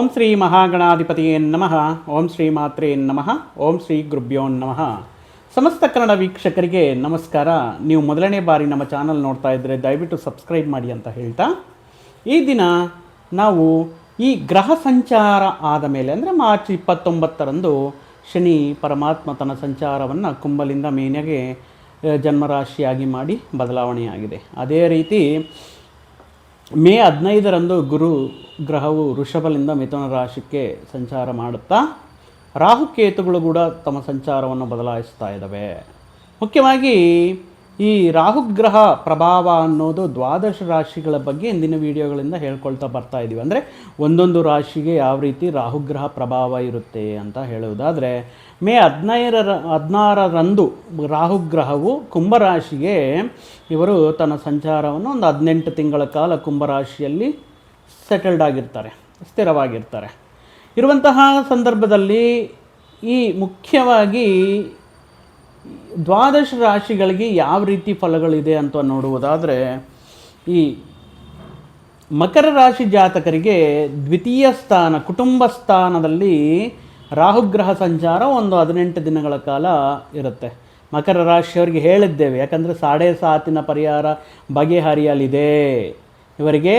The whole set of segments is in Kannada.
ಓಂ ಶ್ರೀ ಮಹಾಗಣಾಧಿಪತಿಯೇ ನಮಃ. ಓಂ ಶ್ರೀ ಮಾತ್ರೇ ನಮಃ. ಓಂ ಶ್ರೀ ಗುರುಭ್ಯೋ ನಮಃ. ಸಮಸ್ತ ಕನ್ನಡ ವೀಕ್ಷಕರಿಗೆ ನಮಸ್ಕಾರ. ನೀವು ಮೊದಲನೇ ಬಾರಿ ನಮ್ಮ ಚಾನಲ್ ನೋಡ್ತಾ ಇದ್ದರೆ ದಯವಿಟ್ಟು ಸಬ್ಸ್ಕ್ರೈಬ್ ಮಾಡಿ ಅಂತ ಹೇಳ್ತಾ. ಈ ದಿನ ನಾವು ಈ ಗ್ರಹ ಸಂಚಾರ ಆದ ಮೇಲೆ, ಅಂದರೆ ಮಾರ್ಚ್ ಇಪ್ಪತ್ತೊಂಬತ್ತರಂದು ಶನಿ ಪರಮಾತ್ಮ ತನ್ನ ಸಂಚಾರವನ್ನು ಕುಂಬಲಿಂದ ಮೇನೆಗೆ ಜನ್ಮರಾಶಿಯಾಗಿ ಮಾಡಿ ಬದಲಾವಣೆಯಾಗಿದೆ. ಅದೇ ರೀತಿ ಮೇ ಹದಿನೈದರಂದು ಗುರು ಗ್ರಹವು ವೃಷಭಲಿಂದ ಮಿಥುನ ರಾಶಿಗೆ ಸಂಚಾರ ಮಾಡುತ್ತಾ ರಾಹುಕೇತುಗಳು ಕೂಡ ತಮ್ಮ ಸಂಚಾರವನ್ನು ಬದಲಾಯಿಸ್ತಾ ಇದ್ದಾವೆ. ಮುಖ್ಯವಾಗಿ ಈ ರಾಹುಗ್ರಹ ಪ್ರಭಾವ ಅನ್ನೋದು ದ್ವಾದಶ ರಾಶಿಗಳ ಬಗ್ಗೆ ಇಂದಿನ ವಿಡಿಯೋಗಳಿಂದ ಹೇಳ್ಕೊಳ್ತಾ ಬರ್ತಾ ಇದ್ದೀವಿ ಅಂದರೆ ಒಂದೊಂದು ರಾಶಿಗೆ ಯಾವ ರೀತಿ ರಾಹುಗ್ರಹ ಪ್ರಭಾವ ಇರುತ್ತೆ ಅಂತ ಹೇಳುವುದಾದರೆ, ಮೇ ಹದಿನೈದರ, ಹದಿನಾರರಂದು ರಾಹುಗ್ರಹವು ಕುಂಭರಾಶಿಗೆ ಇವರು ತನ್ನ ಸಂಚಾರವನ್ನು ಒಂದು ಹದಿನೆಂಟು ತಿಂಗಳ ಕಾಲ ಕುಂಭರಾಶಿಯಲ್ಲಿ ಸೆಟಲ್ಡ್ ಆಗಿರ್ತಾರೆ, ಸ್ಥಿರವಾಗಿರ್ತಾರೆ. ಇರುವಂತಹ ಸಂದರ್ಭದಲ್ಲಿ ಈ ಮುಖ್ಯವಾಗಿ ದ್ವಾದಶ ರಾಶಿಗಳಿಗೆ ಯಾವ ರೀತಿ ಫಲಗಳಿದೆ ಅಂತ ನೋಡುವುದಾದರೆ, ಈ ಮಕರ ರಾಶಿ ಜಾತಕರಿಗೆ ದ್ವಿತೀಯ ಸ್ಥಾನ, ಕುಟುಂಬ ಸ್ಥಾನದಲ್ಲಿ ರಾಹುಗ್ರಹ ಸಂಚಾರ ಒಂದು ಹದಿನೆಂಟು ದಿನಗಳ ಕಾಲ ಇರುತ್ತೆ. ಮಕರ ರಾಶಿಯವರಿಗೆ ಹೇಳಿದ್ದೇವೆ, ಯಾಕಂದರೆ ಸಾಡೆ ಸಾತಿನ ಪರಿಹಾರ ಬಗೆಹರಿಯಲಿದೆ. ಇವರಿಗೆ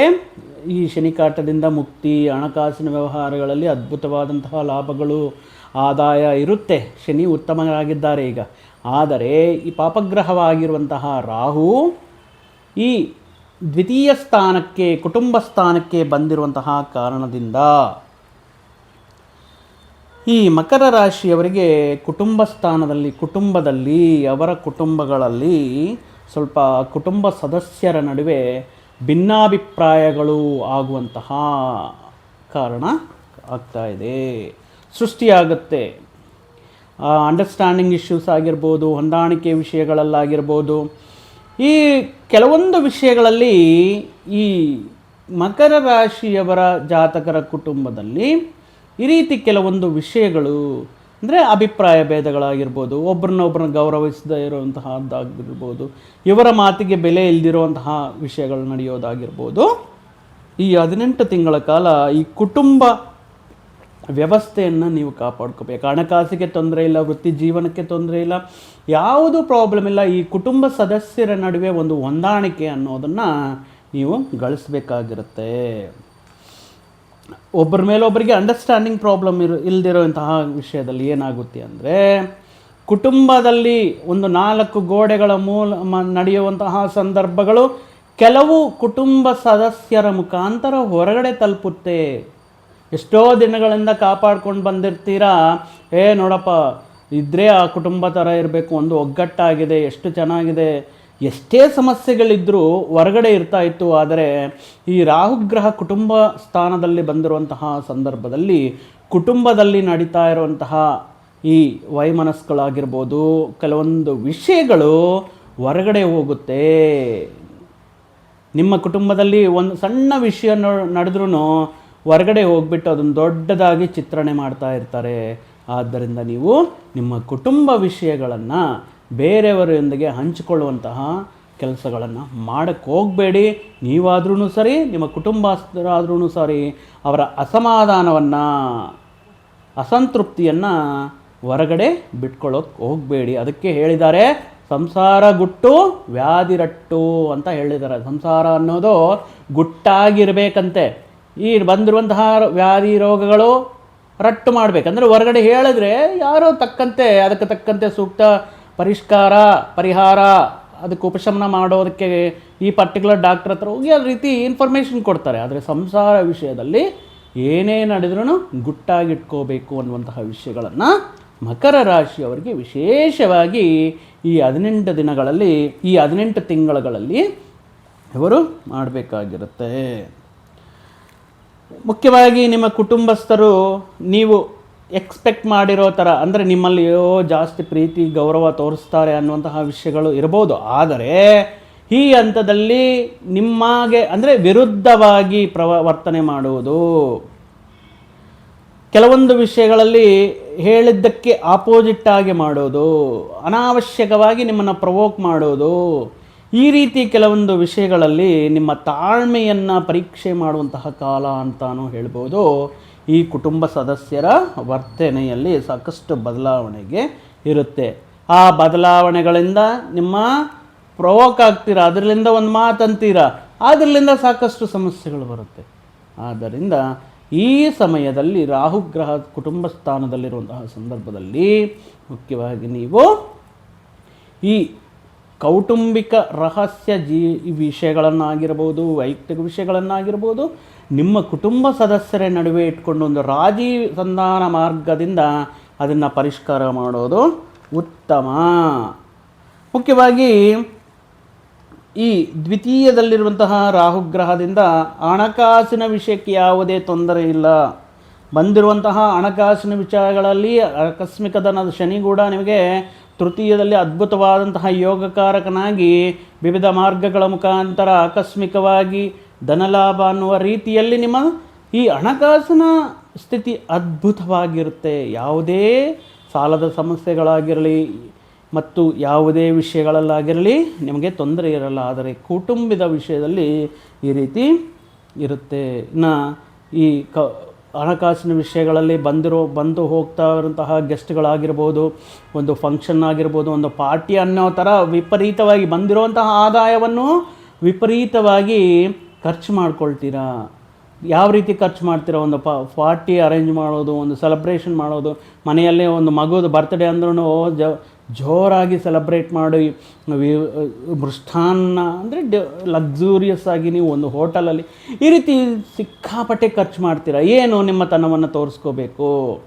ಈ ಶನಿಕಾಟದಿಂದ ಮುಕ್ತಿ, ಹಣಕಾಸಿನ ವ್ಯವಹಾರಗಳಲ್ಲಿ ಅದ್ಭುತವಾದಂತಹ ಲಾಭಗಳು, ಆದಾಯ ಇರುತ್ತೆ. ಶನಿ ಉತ್ತಮರಾಗಿದ್ದಾರೆ ಈಗ. ಆದರೆ ಈ ಪಾಪಗ್ರಹವಾಗಿರುವಂತಹ ರಾಹು ಈ ದ್ವಿತೀಯ ಸ್ಥಾನಕ್ಕೆ, ಕುಟುಂಬ ಸ್ಥಾನಕ್ಕೆ ಬಂದಿರುವಂತಹ ಕಾರಣದಿಂದ ಈ ಮಕರ ರಾಶಿಯವರಿಗೆ ಕುಟುಂಬ ಸ್ಥಾನದಲ್ಲಿ, ಕುಟುಂಬದಲ್ಲಿ, ಅವರ ಕುಟುಂಬಗಳಲ್ಲಿ ಸ್ವಲ್ಪ ಕುಟುಂಬ ಸದಸ್ಯರ ನಡುವೆ ಭಿನ್ನಾಭಿಪ್ರಾಯಗಳು ಆಗುವಂತಹ ಕಾರಣ ಆಗ್ತಾ ಇದೆ. ಸೃಷ್ಟಿಯಾಗುತ್ತೆ. ಅಂಡರ್ಸ್ಟ್ಯಾಂಡಿಂಗ್ ಇಶ್ಯೂಸ್ ಆಗಿರ್ಬೋದು, ಹೊಂದಾಣಿಕೆ ವಿಷಯಗಳಲ್ಲಾಗಿರ್ಬೋದು. ಈ ಕೆಲವೊಂದು ವಿಷಯಗಳಲ್ಲಿ ಈ ಮಕರ ರಾಶಿಯವರ ಜಾತಕರ ಕುಟುಂಬದಲ್ಲಿ ಈ ರೀತಿ ಕೆಲವೊಂದು ವಿಷಯಗಳು, ಅಂದರೆ ಅಭಿಪ್ರಾಯ ಭೇದಗಳಾಗಿರ್ಬೋದು ಒಬ್ಬರನ್ನೊಬ್ಬರನ್ನ ಗೌರವಿಸದೇ ಇರುವಂತಹದ್ದಾಗಿರ್ಬೋದು, ಇವರ ಮಾತಿಗೆ ಬೆಲೆ ಇಲ್ದಿರುವಂತಹ ವಿಷಯಗಳು ನಡೆಯೋದಾಗಿರ್ಬೋದು, ಈ ಹದಿನೆಂಟು ತಿಂಗಳ ಕಾಲ ಈ ಕುಟುಂಬ ವ್ಯವಸ್ಥೆಯನ್ನು ನೀವು ಕಾಪಾಡ್ಕೋಬೇಕು. ಹಣಕಾಸಿಗೆ ತೊಂದರೆ ಇಲ್ಲ, ವೃತ್ತಿ ಜೀವನಕ್ಕೆ ತೊಂದರೆ ಇಲ್ಲ, ಯಾವುದೂ ಪ್ರಾಬ್ಲಮ್ ಇಲ್ಲ. ಈ ಕುಟುಂಬ ಸದಸ್ಯರ ನಡುವೆ ಒಂದು ಹೊಂದಾಣಿಕೆ ಅನ್ನೋದನ್ನು ನೀವು ಗಳಿಸ್ಬೇಕಾಗಿರುತ್ತೆ. ಒಬ್ಬರ ಮೇಲೊಬ್ಬರಿಗೆ ಅಂಡರ್ಸ್ಟ್ಯಾಂಡಿಂಗ್ ಪ್ರಾಬ್ಲಮ್ ಇರು ಇಲ್ದಿರೋಂತಹ ವಿಷಯದಲ್ಲಿ ಏನಾಗುತ್ತೆ ಅಂದರೆ, ಕುಟುಂಬದಲ್ಲಿ ಒಂದು ನಾಲ್ಕು ಗೋಡೆಗಳ ಮೂಲ ನಡೆಯುವಂತಹ ಸಂದರ್ಭಗಳು ಕೆಲವು ಕುಟುಂಬ ಸದಸ್ಯರ ಮುಖಾಂತರ ಹೊರಗಡೆ ತಲುಪುತ್ತೆ. ಎಷ್ಟೋ ದಿನಗಳಿಂದ ಕಾಪಾಡ್ಕೊಂಡು ಬಂದಿರ್ತೀರಾ? ಏ, ನೋಡಪ್ಪ ಇದ್ದರೆ ಆ ಕುಟುಂಬ ಥರ ಇರಬೇಕು, ಒಂದು ಒಗ್ಗಟ್ಟಾಗಿದೆ, ಎಷ್ಟು ಚೆನ್ನಾಗಿದೆ. ಎಷ್ಟೇ ಸಮಸ್ಯೆಗಳಿದ್ದರೂ ಹೊರಗಡೆ ಇರ್ತಾ ಇತ್ತು, ಆದರೆ ಈ ರಾಹುಗ್ರಹ ಕುಟುಂಬ ಸ್ಥಾನದಲ್ಲಿ ಬಂದಿರುವಂತಹ ಸಂದರ್ಭದಲ್ಲಿ ಕುಟುಂಬದಲ್ಲಿ ನಡೀತಾ ಇರುವಂತಹ ಈ ವೈಮನಸ್ಸುಗಳಾಗಿರ್ಬೋದು ಕೆಲವೊಂದು ವಿಷಯಗಳು ಹೊರಗಡೆ ಹೋಗುತ್ತೆ. ನಿಮ್ಮ ಕುಟುಂಬದಲ್ಲಿ ಒಂದು ಸಣ್ಣ ವಿಷಯ ನಡೆದ್ರೂ ಹೊರಗಡೆ ಹೋಗ್ಬಿಟ್ಟು ಅದನ್ನು ದೊಡ್ಡದಾಗಿ ಚಿತ್ರಣೆ ಮಾಡ್ತಾ ಇರ್ತಾರೆ. ಆದ್ದರಿಂದ ನೀವು ನಿಮ್ಮ ಕುಟುಂಬ ವಿಷಯಗಳನ್ನು ಬೇರೆಯವರೊಂದಿಗೆ ಹಂಚಿಕೊಳ್ಳುವಂತಹ ಕೆಲಸಗಳನ್ನು ಮಾಡೋಕ್ಕೆ ಹೋಗಬೇಡಿ. ನೀವಾದ್ರೂ ಸರಿ, ನಿಮ್ಮ ಕುಟುಂಬಸ್ಥರಾದ್ರೂ ಸರಿ, ಅವರ ಅಸಮಾಧಾನವನ್ನು, ಅಸಂತೃಪ್ತಿಯನ್ನು ಹೊರಗಡೆ ಬಿಟ್ಕೊಳ್ಳೋಕೆ ಹೋಗಬೇಡಿ. ಅದಕ್ಕೆ ಹೇಳಿದ್ದಾರೆ, ಸಂಸಾರ ಗುಟ್ಟು ವ್ಯಾಧಿರಟ್ಟು ಅಂತ ಹೇಳಿದ್ದಾರೆ. ಸಂಸಾರ ಅನ್ನೋದು ಗುಟ್ಟಾಗಿರ್ಬೇಕಂತೆ. ಈ ಬಂದಿರುವಂತಹ ವ್ಯಾಧಿ ರೋಗಗಳು ರಟ್ಟು ಮಾಡಬೇಕಂದ್ರೆ ಹೊರಗಡೆ ಹೇಳಿದ್ರೆ ಯಾರೋ ತಕ್ಕಂತೆ, ಅದಕ್ಕೆ ತಕ್ಕಂತೆ ಸೂಕ್ತ ಪರಿಷ್ಕಾರ, ಪರಿಹಾರ, ಅದಕ್ಕೆ ಉಪಶಮನ ಮಾಡೋದಕ್ಕೆ ಈ ಪರ್ಟಿಕ್ಯುಲರ್ ಡಾಕ್ಟರ್ ಹತ್ರ ಹೋಗಿ ಆ ರೀತಿ ಇನ್ಫಾರ್ಮೇಷನ್ ಕೊಡ್ತಾರೆ. ಆದರೆ ಸಂಸಾರ ವಿಷಯದಲ್ಲಿ ಏನೇ ನಡೆದ್ರೂ ಗುಟ್ಟಾಗಿಟ್ಕೋಬೇಕು ಅನ್ನುವಂತಹ ವಿಷಯಗಳನ್ನು ಮಕರ ರಾಶಿಯವರಿಗೆ ವಿಶೇಷವಾಗಿ ಈ ಹದಿನೆಂಟು ದಿನಗಳಲ್ಲಿ, ಈ ಹದಿನೆಂಟು ತಿಂಗಳುಗಳಲ್ಲಿ ಇವರು ಮಾಡಬೇಕಾಗಿರುತ್ತೆ. ಮುಖ್ಯವಾಗಿ ನಿಮ್ಮ ಕುಟುಂಬಸ್ಥರು ನೀವು ಎಕ್ಸ್ಪೆಕ್ಟ್ ಮಾಡಿರೋ ಥರ ಅಂದರೆ ನಿಮ್ಮಲ್ಲಿಯೋ ಜಾಸ್ತಿ ಪ್ರೀತಿ, ಗೌರವ ತೋರಿಸ್ತಾರೆ ಅನ್ನುವಂತಹ ವಿಷಯಗಳು ಇರ್ಬೋದು. ಆದರೆ ಈ ಹಂತದಲ್ಲಿ ನಿಮಗೆ ಅಂದರೆ ವಿರುದ್ಧವಾಗಿ ಪ್ರವರ್ತನೆ ಮಾಡುವುದು. ಕೆಲವೊಂದು ವಿಷಯಗಳಲ್ಲಿ ಹೇಳಿದ್ದಕ್ಕೆ ಆಪೋಸಿಟ್ ಆಗಿ ಮಾಡೋದು ಅನಾವಶ್ಯಕವಾಗಿ ನಿಮ್ಮನ್ನು ಪ್ರವೋಕ್ ಮಾಡೋದು ಈ ರೀತಿ ಕೆಲವೊಂದು ವಿಷಯಗಳಲ್ಲಿ ನಿಮ್ಮ ತಾಳ್ಮೆಯನ್ನು ಪರೀಕ್ಷೆ ಮಾಡುವಂತಹ ಕಾಲ ಅಂತಲೂ ಹೇಳ್ಬೋದು. ಈ ಕುಟುಂಬ ಸದಸ್ಯರ ವರ್ತನೆಯಲ್ಲಿ ಸಾಕಷ್ಟು ಬದಲಾವಣೆಗೆ ಇರುತ್ತೆ. ಆ ಬದಲಾವಣೆಗಳಿಂದ ನಿಮ್ಮ ಪ್ರವೋಕ್ ಆಗ್ತೀರಾ? ಅದರಿಂದ ಒಂದು ಮಾತಂತೀರಾ ಅದರಿಂದ ಸಾಕಷ್ಟು ಸಮಸ್ಯೆಗಳು ಬರುತ್ತೆ. ಆದ್ದರಿಂದ ಈ ಸಮಯದಲ್ಲಿ ರಾಹುಗ್ರಹ ಕುಟುಂಬ ಸ್ಥಾನದಲ್ಲಿರುವಂತಹ ಸಂದರ್ಭದಲ್ಲಿ ಮುಖ್ಯವಾಗಿ ನೀವು ಈ ಕೌಟುಂಬಿಕ ರಹಸ್ಯ ಜೀ ವಿಷಯಗಳನ್ನಾಗಿರ್ಬೋದು, ವೈಯಕ್ತಿಕ ವಿಷಯಗಳನ್ನಾಗಿರ್ಬೋದು, ನಿಮ್ಮ ಕುಟುಂಬ ಸದಸ್ಯರ ನಡುವೆ ಇಟ್ಕೊಂಡು ಒಂದು ರಾಜಿ ಸಂಧಾನ ಮಾರ್ಗದಿಂದ ಅದನ್ನು ಪರಿಷ್ಕಾರ ಮಾಡೋದು ಉತ್ತಮ. ಮುಖ್ಯವಾಗಿ ಈ ದ್ವಿತೀಯದಲ್ಲಿರುವಂತಹ ರಾಹುಗ್ರಹದಿಂದ ಹಣಕಾಸಿನ ವಿಷಯಕ್ಕೆ ಯಾವುದೇ ತೊಂದರೆ ಇಲ್ಲ. ಬಂದಿರುವಂತಹ ಹಣಕಾಸಿನ ವಿಚಾರಗಳಲ್ಲಿ ಆಕಸ್ಮಿಕ ಧನದ ಶನಿ ಕೂಡ ನಿಮಗೆ ತೃತೀಯದಲ್ಲಿ ಅದ್ಭುತವಾದಂತಹ ಯೋಗಕಾರಕನಾಗಿ ವಿವಿಧ ಮಾರ್ಗಗಳ ಮುಖಾಂತರ ಆಕಸ್ಮಿಕವಾಗಿ ಧನಲಾಭ ಅನ್ನುವ ರೀತಿಯಲ್ಲಿ ನಿಮ್ಮ ಈ ಹಣಕಾಸಿನ ಸ್ಥಿತಿ ಅದ್ಭುತವಾಗಿರುತ್ತೆ. ಯಾವುದೇ ಸಾಲದ ಸಮಸ್ಯೆಗಳಾಗಿರಲಿ ಮತ್ತು ಯಾವುದೇ ವಿಷಯಗಳಲ್ಲಾಗಿರಲಿ ನಿಮಗೆ ತೊಂದರೆ ಇರಲ್ಲ. ಆದರೆ ಕುಟುಂಬದ ವಿಷಯದಲ್ಲಿ ಈ ರೀತಿ ಇರುತ್ತೆ. ಇನ್ನು ಈ ಕ ಹಣಕಾಸಿನ ವಿಷಯಗಳಲ್ಲಿ ಬಂದಿರೋ, ಬಂದು ಹೋಗ್ತಾ ಇರುವಂತಹ ಗೆಸ್ಟ್ಗಳಾಗಿರ್ಬೋದು, ಒಂದು ಫಂಕ್ಷನ್ ಆಗಿರ್ಬೋದು, ಒಂದು ಪಾರ್ಟಿ ಅನ್ನೋ ಥರ ವಿಪರೀತವಾಗಿ ಬಂದಿರುವಂತಹ ಆದಾಯವನ್ನು ವಿಪರೀತವಾಗಿ ಖರ್ಚು ಮಾಡ್ಕೊಳ್ತೀರಾ? ಯಾವ ರೀತಿ ಖರ್ಚು ಮಾಡ್ತೀರಾ? ಒಂದು ಪಾರ್ಟಿ ಅರೇಂಜ್ ಮಾಡೋದು, ಒಂದು ಸೆಲೆಬ್ರೇಷನ್ ಮಾಡೋದು, ಮನೆಯಲ್ಲೇ ಒಂದು ಮಗುದು ಬರ್ತ್ಡೇ ಅಂದ್ರೂ ಜ ಜೋರಾಗಿ ಸೆಲೆಬ್ರೇಟ್ ಮಾಡಿ ಮೃಷ್ಟಾನ್ನ ಅಂದರೆ ಡ ಲಕ್ಸೂರಿಯಸ್ ಆಗಿ ನೀವು ಒಂದು ಹೋಟೆಲಲ್ಲಿ ಈ ರೀತಿ ಸಿಕ್ಕಾಪಟ್ಟೆ ಖರ್ಚು ಮಾಡ್ತೀರಾ? ಏನು ನಿಮ್ಮ ತನವನ್ನು ತೋರಿಸ್ಕೋಬೇಕು?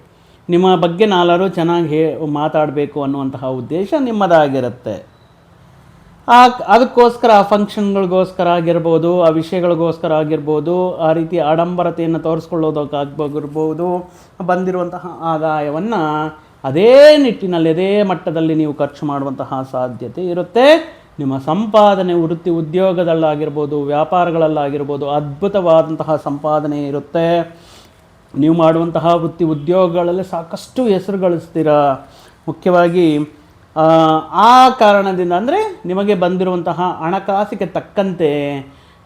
ನಿಮ್ಮ ಬಗ್ಗೆ ನಾಲ್ವರು ಚೆನ್ನಾಗಿ ಹೇ, ಮಾತಾಡಬೇಕು ಅನ್ನುವಂತಹ ಉದ್ದೇಶ ನಿಮ್ಮದಾಗಿರುತ್ತೆ. ಆ, ಅದಕ್ಕೋಸ್ಕರ ಆ ಫಂಕ್ಷನ್ಗಳಿಗೋಸ್ಕರ ಆಗಿರ್ಬೋದು, ಆ ವಿಷಯಗಳಿಗೋಸ್ಕರ ಆಗಿರ್ಬೋದು, ಆ ರೀತಿ ಆಡಂಬರತೆಯನ್ನು ತೋರಿಸ್ಕೊಳ್ಳೋದಕ್ಕಾಗಿರ್ಬೋದು ಬಂದಿರುವಂತಹ ಆದಾಯವನ್ನು ಅದೇ ನಿಟ್ಟಿನಲ್ಲಿ ಅದೇ ಮಟ್ಟದಲ್ಲಿ ನೀವು ಖರ್ಚು ಮಾಡುವಂತಹ ಸಾಧ್ಯತೆ ಇರುತ್ತೆ. ನಿಮ್ಮ ಸಂಪಾದನೆ ವೃತ್ತಿ ಉದ್ಯೋಗದಲ್ಲಾಗಿರ್ಬೋದು ವ್ಯಾಪಾರಗಳಲ್ಲಾಗಿರ್ಬೋದು ಅದ್ಭುತವಾದಂತಹ ಸಂಪಾದನೆ ಇರುತ್ತೆ. ನೀವು ಮಾಡುವಂತಹ ವೃತ್ತಿ ಉದ್ಯೋಗಗಳಲ್ಲಿ ಸಾಕಷ್ಟು ಹೆಸರು ಗಳಿಸ್ತೀರ? ಮುಖ್ಯವಾಗಿ ಆ, ಕಾರಣದಿಂದ ಅಂದರೆ ನಿಮಗೆ ಬಂದಿರುವಂತಹ ಹಣಕಾಸಿಗೆ ತಕ್ಕಂತೆ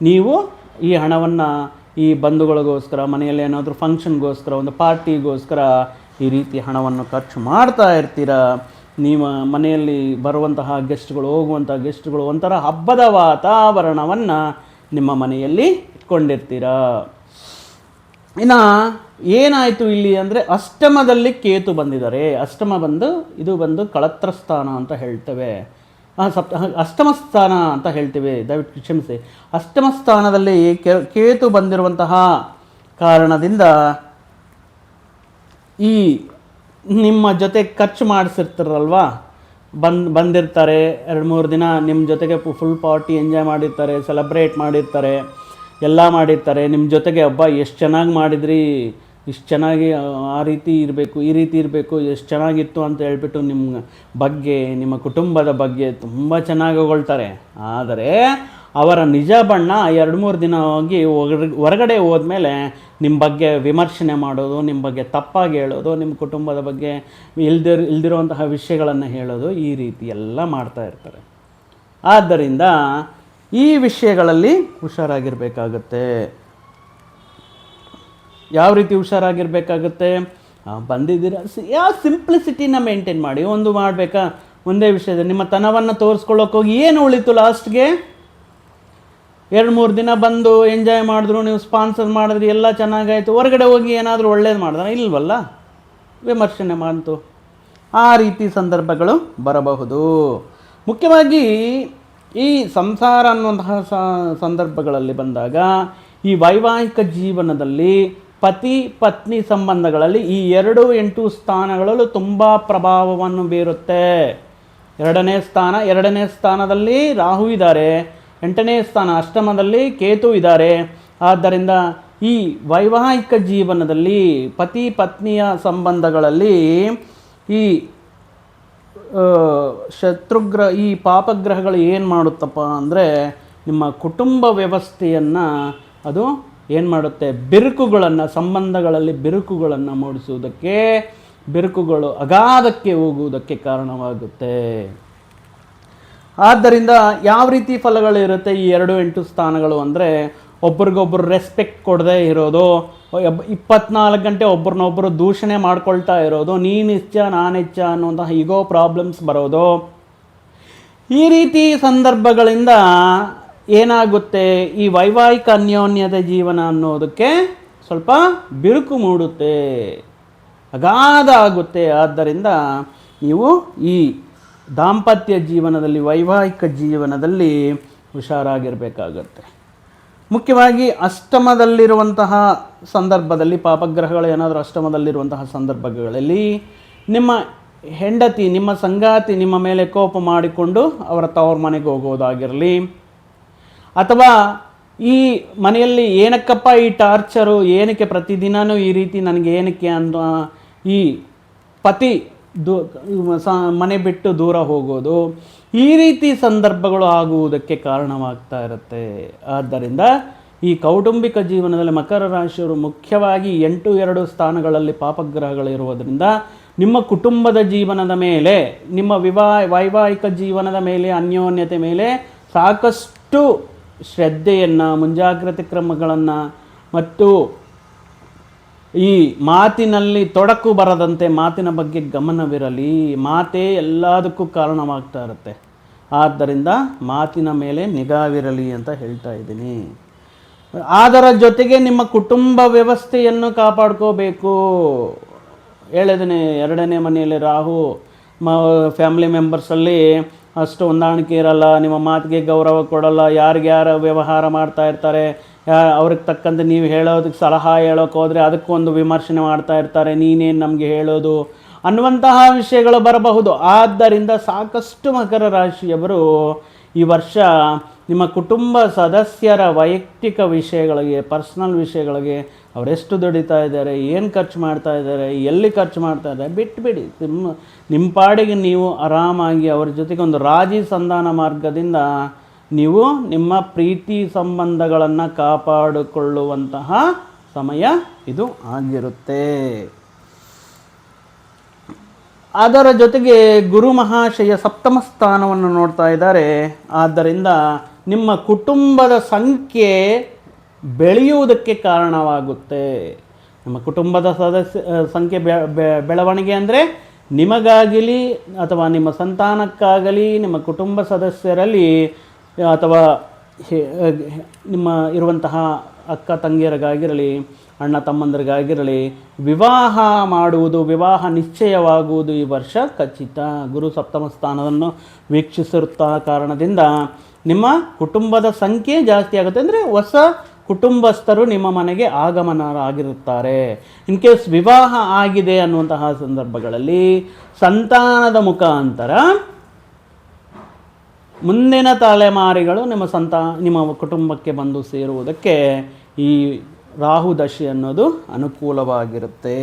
ನೀವು ಈ ಹಣವನ್ನು ಈ ಬಂಧುಗಳಿಗೋಸ್ಕರ ಮನೆಯಲ್ಲಿ ಏನಾದರೂ ಫಂಕ್ಷನ್ಗೋಸ್ಕರ ಒಂದು ಪಾರ್ಟಿಗೋಸ್ಕರ ಈ ರೀತಿ ಹಣವನ್ನು ಖರ್ಚು ಮಾಡ್ತಾ ಇರ್ತೀರ? ನಿಮ್ಮ ಮನೆಯಲ್ಲಿ ಬರುವಂತಹ ಗೆಸ್ಟ್ಗಳು ಹೋಗುವಂತಹ ಗೆಸ್ಟ್ಗಳು ಒಂಥರ ಹಬ್ಬದ ವಾತಾವರಣವನ್ನು ನಿಮ್ಮ ಮನೆಯಲ್ಲಿ ಇಟ್ಕೊಂಡಿರ್ತೀರ? ಇನ್ನು ಏನಾಯಿತು ಇಲ್ಲಿ ಅಂದರೆ ಅಷ್ಟಮದಲ್ಲಿ ಕೇತು ಬಂದಿದ್ದಾರೆ. ಅಷ್ಟಮ ಬಂದು, ಇದು ಬಂದು ಕಳತ್ರ ಸ್ಥಾನ ಅಂತ ಹೇಳ್ತೇವೆ. ಸಪ್ತ, ಅಷ್ಟಮ ಸ್ಥಾನ ಅಂತ ಹೇಳ್ತೇವೆ. ದಯವಿಟ್ಟು ಕ್ಷಮಿಸಿ. ಅಷ್ಟಮ ಸ್ಥಾನದಲ್ಲಿ ಕೇತು ಬಂದಿರುವಂತಹ ಕಾರಣದಿಂದ ಈ ನಿಮ್ಮ ಜೊತೆ ಖರ್ಚು ಮಾಡಿಸಿರ್ತಾರಲ್ವಾ? ಬಂದು ಬಂದಿರ್ತಾರೆ. ಎರಡು ಮೂರು ದಿನ ನಿಮ್ಮ ಜೊತೆಗೆ ಫುಲ್ ಪಾರ್ಟಿ ಎಂಜಾಯ್ ಮಾಡಿರ್ತಾರೆ ಸೆಲೆಬ್ರೇಟ್ ಮಾಡಿರ್ತಾರೆ ಎಲ್ಲ ಮಾಡಿರ್ತಾರೆ. ನಿಮ್ಮ ಜೊತೆಗೆ ಹಬ್ಬ ಎಷ್ಟು ಚೆನ್ನಾಗಿ ಮಾಡಿದ್ರಿ. ಇಷ್ಟು ಚೆನ್ನಾಗಿ ಆ, ರೀತಿ ಇರಬೇಕು ಈ ರೀತಿ ಇರಬೇಕು ಎಷ್ಟು ಚೆನ್ನಾಗಿತ್ತು ಅಂತ ಹೇಳ್ಬಿಟ್ಟು ನಿಮ್ಮ ಬಗ್ಗೆ ನಿಮ್ಮ ಕುಟುಂಬದ ಬಗ್ಗೆ ತುಂಬ ಚೆನ್ನಾಗಿ ಹೊಗಳ್ತಾರೆ. ಆದರೆ ಅವರ ನಿಜ ಬಣ್ಣ ಎರಡು ಮೂರು ದಿನ ಹೋಗಿ ಹೊರಗ್- ಹೊರಗಡೆ ಹೋದ್ಮೇಲೆ ನಿಮ್ಮ ಬಗ್ಗೆ ವಿಮರ್ಶನೆ ಮಾಡೋದು ನಿಮ್ಮ ಬಗ್ಗೆ ತಪ್ಪಾಗಿ ಹೇಳೋದು ನಿಮ್ಮ ಕುಟುಂಬದ ಬಗ್ಗೆ ಇಲ್ದಿರ್, ಇಲ್ದಿರುವಂತಹ ವಿಷಯಗಳನ್ನು ಹೇಳೋದು ಈ ರೀತಿ ಎಲ್ಲ ಮಾಡ್ತಾ ಇರ್ತಾರೆ. ಆದ್ದರಿಂದ ಈ ವಿಷಯಗಳಲ್ಲಿ ಹುಷಾರಾಗಿರಬೇಕಾಗತ್ತೆ. ಯಾವ ರೀತಿ ಹುಷಾರಾಗಿರಬೇಕಾಗತ್ತೆ? ಬಂದಿದ್ದೀರ? ಯಾವ ಸಿಂಪ್ಲಿಸಿಟಿನ ಮೇಂಟೈನ್ ಮಾಡಿ, ಒಂದು ಮಾಡಬೇಕಾ? ಒಂದೇ ವಿಷಯದ ನಿಮ್ಮ ತನವನ್ನು ತೋರಿಸ್ಕೊಳ್ಳೋಕೆ ಹೋಗಿ ಏನು ಉಳಿತು ಲಾಸ್ಟ್ಗೆ? ಎರಡು ಮೂರು ದಿನ ಬಂದು ಎಂಜಾಯ್ ಮಾಡಿದ್ರು, ನೀವು ಸ್ಪಾನ್ಸರ್ ಮಾಡಿದ್ರಿ, ಎಲ್ಲ ಚೆನ್ನಾಗಾಯಿತು. ಹೊರಗಡೆ ಹೋಗಿ ಏನಾದರೂ ಒಳ್ಳೇದು ಮಾಡಿದ್ರೆ? ಇಲ್ವಲ್ಲ? ವಿಮರ್ಶನೆ ಮಾಡಿತು ಆ ರೀತಿ ಸಂದರ್ಭಗಳು ಬರಬಹುದು. ಮುಖ್ಯವಾಗಿ ಈ ಸಂಸಾರ ಅನ್ನುವಂತಹ ಸಂದರ್ಭಗಳಲ್ಲಿ ಬಂದಾಗ ಈ ವೈವಾಹಿಕ ಜೀವನದಲ್ಲಿ ಪತಿ, ಪತ್ನಿ ಸಂಬಂಧಗಳಲ್ಲಿ ಈ ಎರಡು ಎಂಟು ಸ್ಥಾನಗಳಲ್ಲೂ ತುಂಬ ಪ್ರಭಾವವನ್ನು ಬೀರುತ್ತೆ. ಎರಡನೇ ಸ್ಥಾನ, ಎರಡನೇ ಸ್ಥಾನದಲ್ಲಿ ರಾಹು ಇದ್ದಾರೆ. ಎಂಟನೇ ಸ್ಥಾನ ಅಷ್ಟಮದಲ್ಲಿ ಕೇತು ಇದ್ದಾರೆ. ಆದ್ದರಿಂದ ಈ ವೈವಾಹಿಕ ಜೀವನದಲ್ಲಿ ಪತಿ ಪತ್ನಿಯ ಸಂಬಂಧಗಳಲ್ಲಿ ಈ ಶತ್ರುಗ್ರ, ಈ ಪಾಪಗ್ರಹಗಳು ಏನು ಮಾಡುತ್ತಪ್ಪ ಅಂದರೆ ನಿಮ್ಮ ಕುಟುಂಬ ವ್ಯವಸ್ಥೆಯನ್ನು ಅದು ಏನು ಮಾಡುತ್ತೆ? ಬಿರುಕುಗಳನ್ನು, ಸಂಬಂಧಗಳಲ್ಲಿ ಬಿರುಕುಗಳನ್ನು ಮೂಡಿಸುವುದಕ್ಕೆ, ಬಿರುಕುಗಳು ಅಗಾಧಕ್ಕೆ ಹೋಗುವುದಕ್ಕೆ ಕಾರಣವಾಗುತ್ತೆ. ಆದ್ದರಿಂದ ಯಾವ ರೀತಿ ಫಲಗಳಿರುತ್ತೆ ಈ ಎರಡು ಎಂಟು ಸ್ಥಾನಗಳು ಅಂದರೆ ಒಬ್ರಿಗೊಬ್ರು ರೆಸ್ಪೆಕ್ಟ್ ಕೊಡದೇ ಇರೋದು ಇಪ್ಪತ್ನಾಲ್ಕು ಗಂಟೆ ಒಬ್ರನ್ನೊಬ್ಬರು ದೂಷಣೆ ಮಾಡ್ಕೊಳ್ತಾ ಇರೋದು, ನೀನು ಹೆಚ್ಚ ನಾನು ಹೆಚ್ಚ ಅನ್ನುವಂತಹ ಈಗೋ ಪ್ರಾಬ್ಲಮ್ಸ್ ಬರೋದು. ಈ ರೀತಿ ಸಂದರ್ಭಗಳಿಂದ ಏನಾಗುತ್ತೆ? ಈ ವೈವಾಹಿಕ ಅನ್ಯೋನ್ಯತೆ ಜೀವನ ಅನ್ನೋದಕ್ಕೆ ಸ್ವಲ್ಪ ಬಿರುಕು ಮೂಡುತ್ತೆ. ಅಗಾಧ ಆಗುತ್ತೆ. ಆದ್ದರಿಂದ ನೀವು ಈ ದಾಂಪತ್ಯ ಜೀವನದಲ್ಲಿ, ವೈವಾಹಿಕ ಜೀವನದಲ್ಲಿ ಹುಷಾರಾಗಿರಬೇಕಾಗತ್ತೆ. ಮುಖ್ಯವಾಗಿ ಅಷ್ಟಮದಲ್ಲಿರುವಂತಹ ಸಂದರ್ಭದಲ್ಲಿ, ಪಾಪಗ್ರಹಗಳು ಏನಾದರೂ ಅಷ್ಟಮದಲ್ಲಿರುವಂತಹ ಸಂದರ್ಭಗಳಲ್ಲಿ ನಿಮ್ಮ ಹೆಂಡತಿ, ನಿಮ್ಮ ಸಂಗಾತಿ ನಿಮ್ಮ ಮೇಲೆ ಕೋಪ ಮಾಡಿಕೊಂಡು ಅವರ ತವ್ರ ಮನೆಗೆ ಹೋಗೋದಾಗಿರಲಿ, ಅಥವಾ ಈ ಮನೆಯಲ್ಲಿ ಏನಕ್ಕಪ್ಪ ಈ ಟಾರ್ಚರು, ಏನಕ್ಕೆ ಪ್ರತಿದಿನವೂ ಈ ರೀತಿ ನನಗೆ ಏನಕ್ಕೆ ಅನ್ನೋ ಈ ಪತಿ ದೂ ಮನೆ ಬಿಟ್ಟು ದೂರ ಹೋಗೋದು, ಈ ರೀತಿ ಸಂದರ್ಭಗಳು ಆಗುವುದಕ್ಕೆ ಕಾರಣವಾಗ್ತಾ ಇರುತ್ತೆ. ಆದ್ದರಿಂದ ಈ ಕೌಟುಂಬಿಕ ಜೀವನದಲ್ಲಿ ಮಕರ ರಾಶಿಯವರು ಮುಖ್ಯವಾಗಿ ಎಂಟು, ಎರಡು ಸ್ಥಾನಗಳಲ್ಲಿ ಪಾಪಗ್ರಹಗಳಿರುವುದರಿಂದ ನಿಮ್ಮ ಕುಟುಂಬದ ಜೀವನದ ಮೇಲೆ, ನಿಮ್ಮ ವಿವಾ, ವೈವಾಹಿಕ ಜೀವನದ ಮೇಲೆ, ಅನ್ಯೋನ್ಯತೆ ಮೇಲೆ ಸಾಕಷ್ಟು ಶ್ರದ್ಧೆಯನ್ನು, ಮುಂಜಾಗ್ರತೆ ಕ್ರಮಗಳನ್ನು ಮತ್ತು ಈ ಮಾತಿನಲ್ಲಿ ತೊಡಕು ಬರದಂತೆ ಮಾತಿನ ಬಗ್ಗೆ ಗಮನವಿರಲಿ. ಮಾತೇ ಎಲ್ಲದಕ್ಕೂ ಕಾರಣವಾಗ್ತಾ ಇರುತ್ತೆ. ಆದ್ದರಿಂದ ಮಾತಿನ ಮೇಲೆ ನಿಗಾವಿರಲಿ ಅಂತ ಹೇಳ್ತಾ ಇದ್ದೀನಿ. ಅದರ ಜೊತೆಗೆ ನಿಮ್ಮ ಕುಟುಂಬ ವ್ಯವಸ್ಥೆಯನ್ನು ಕಾಪಾಡ್ಕೋಬೇಕು. ಹೇಳಿದ್ದೀನಿ ಎರಡನೇ ಮನೆಯಲ್ಲಿ ರಾಹು, ಮ ಫ್ಯಾಮಿಲಿ ಮೆಂಬರ್ಸಲ್ಲಿ ಅಷ್ಟು ಹೊಂದಾಣಿಕೆ ಇರಲ್ಲ, ನಿಮ್ಮ ಮಾತಿಗೆ ಗೌರವ ಕೊಡಲ್ಲ ಯಾರಿಗೆ ಯಾರು ವ್ಯವಹಾರ ಮಾಡ್ತಾ ಇರ್ತಾರೆ ಅವ್ರಿಗೆ ತಕ್ಕಂತೆ ನೀವು ಹೇಳೋದಕ್ಕೆ ಸಲಹಾ ಹೇಳೋಕೆ ಹೋದರೆ ಅದಕ್ಕೊಂದು ವಿಮರ್ಶನೆ ಮಾಡ್ತಾ ಇರ್ತಾರೆ, ನೀನೇನು ನಮಗೆ ಹೇಳೋದು ಅನ್ನುವಂತಹ ವಿಷಯಗಳು ಬರಬಹುದು. ಆದ್ದರಿಂದ ಸಾಕಷ್ಟು ಮಕರ ರಾಶಿಯವರು ಈ ವರ್ಷ ನಿಮ್ಮ ಕುಟುಂಬ ಸದಸ್ಯರ ವೈಯಕ್ತಿಕ ವಿಷಯಗಳಿಗೆ, ಪರ್ಸ್ನಲ್ ವಿಷಯಗಳಿಗೆ ಅವರೆಷ್ಟು ದುಡಿತಾ ಇದ್ದಾರೆ, ಏನು ಖರ್ಚು ಮಾಡ್ತಾ ಇದ್ದಾರೆ, ಎಲ್ಲಿ ಖರ್ಚು ಮಾಡ್ತಾ ಇದ್ದಾರೆ, ಬಿಟ್ಬಿಡಿ. ನಿಮ್ಮ ನಿಮ್ಮ ಪಾಡಿಗೆ ನೀವು ಆರಾಮಾಗಿ ಅವ್ರ ಜೊತೆಗೆ ಒಂದು ರಾಜಿ ಸಂಧಾನ ಮಾರ್ಗದಿಂದ ನೀವು ನಿಮ್ಮ ಪ್ರೀತಿ ಸಂಬಂಧಗಳನ್ನು ಕಾಪಾಡಿಕೊಳ್ಳುವಂತಹ ಸಮಯ ಇದು ಆಗಿರುತ್ತೆ. ಅದರ ಜೊತೆಗೆ ಗುರು ಮಹಾಶಯ ಸಪ್ತಮ ಸ್ಥಾನವನ್ನು ನೋಡ್ತಾ ಇದ್ದಾರೆ. ಆದ್ದರಿಂದ ನಿಮ್ಮ ಕುಟುಂಬದ ಸಂಖ್ಯೆ ಬೆಳೆಯುವುದಕ್ಕೆ ಕಾರಣವಾಗುತ್ತೆ. ನಿಮ್ಮ ಕುಟುಂಬದ ಸದಸ್ಯ ಸಂಖ್ಯೆ ಬೆಳವಣಿಗೆ ಅಂದರೆ ನಿಮಗಾಗಲಿ ಅಥವಾ ನಿಮ್ಮ ಸಂತಾನಕ್ಕಾಗಲಿ, ನಿಮ್ಮ ಕುಟುಂಬ ಸದಸ್ಯರಲ್ಲಿ ಅಥವಾ ನಿಮ್ಮ ಇರುವಂತಹ ಅಕ್ಕ ತಂಗಿಯರಿಗಾಗಿರಲಿ, ಅಣ್ಣ ತಮ್ಮಂದರಿಗಾಗಿರಲಿ, ವಿವಾಹ ಮಾಡುವುದು, ವಿವಾಹ ನಿಶ್ಚಯವಾಗುವುದು ಈ ವರ್ಷ ಖಚಿತ. ಗುರು ಸಪ್ತಮ ಸ್ಥಾನವನ್ನು ವೀಕ್ಷಿಸಿರುತ್ತಾ ಕಾರಣದಿಂದ ನಿಮ್ಮ ಕುಟುಂಬದ ಸಂಖ್ಯೆ ಜಾಸ್ತಿ ಆಗುತ್ತೆ ಅಂದರೆ ಹೊಸ ಕುಟುಂಬಸ್ಥರು ನಿಮ್ಮ ಮನೆಗೆ ಆಗಮನರಾಗಿರುತ್ತಾರೆ. ಇನ್ ಕೇಸ್ ವಿವಾಹ ಆಗಿದೆ ಅನ್ನುವಂತಹ ಸಂದರ್ಭಗಳಲ್ಲಿ ಸಂತಾನದ ಮುಖಾಂತರ ಮುಂದಿನ ತಲೆಮಾರಿಗಳು ನಿಮ್ಮ ಸಂತ, ನಿಮ್ಮ ಕುಟುಂಬಕ್ಕೆ ಬಂದು ಸೇರುವುದಕ್ಕೆ ಈ ರಾಹು ದಶೆ ಅನ್ನೋದು ಅನುಕೂಲವಾಗಿರುತ್ತೆ.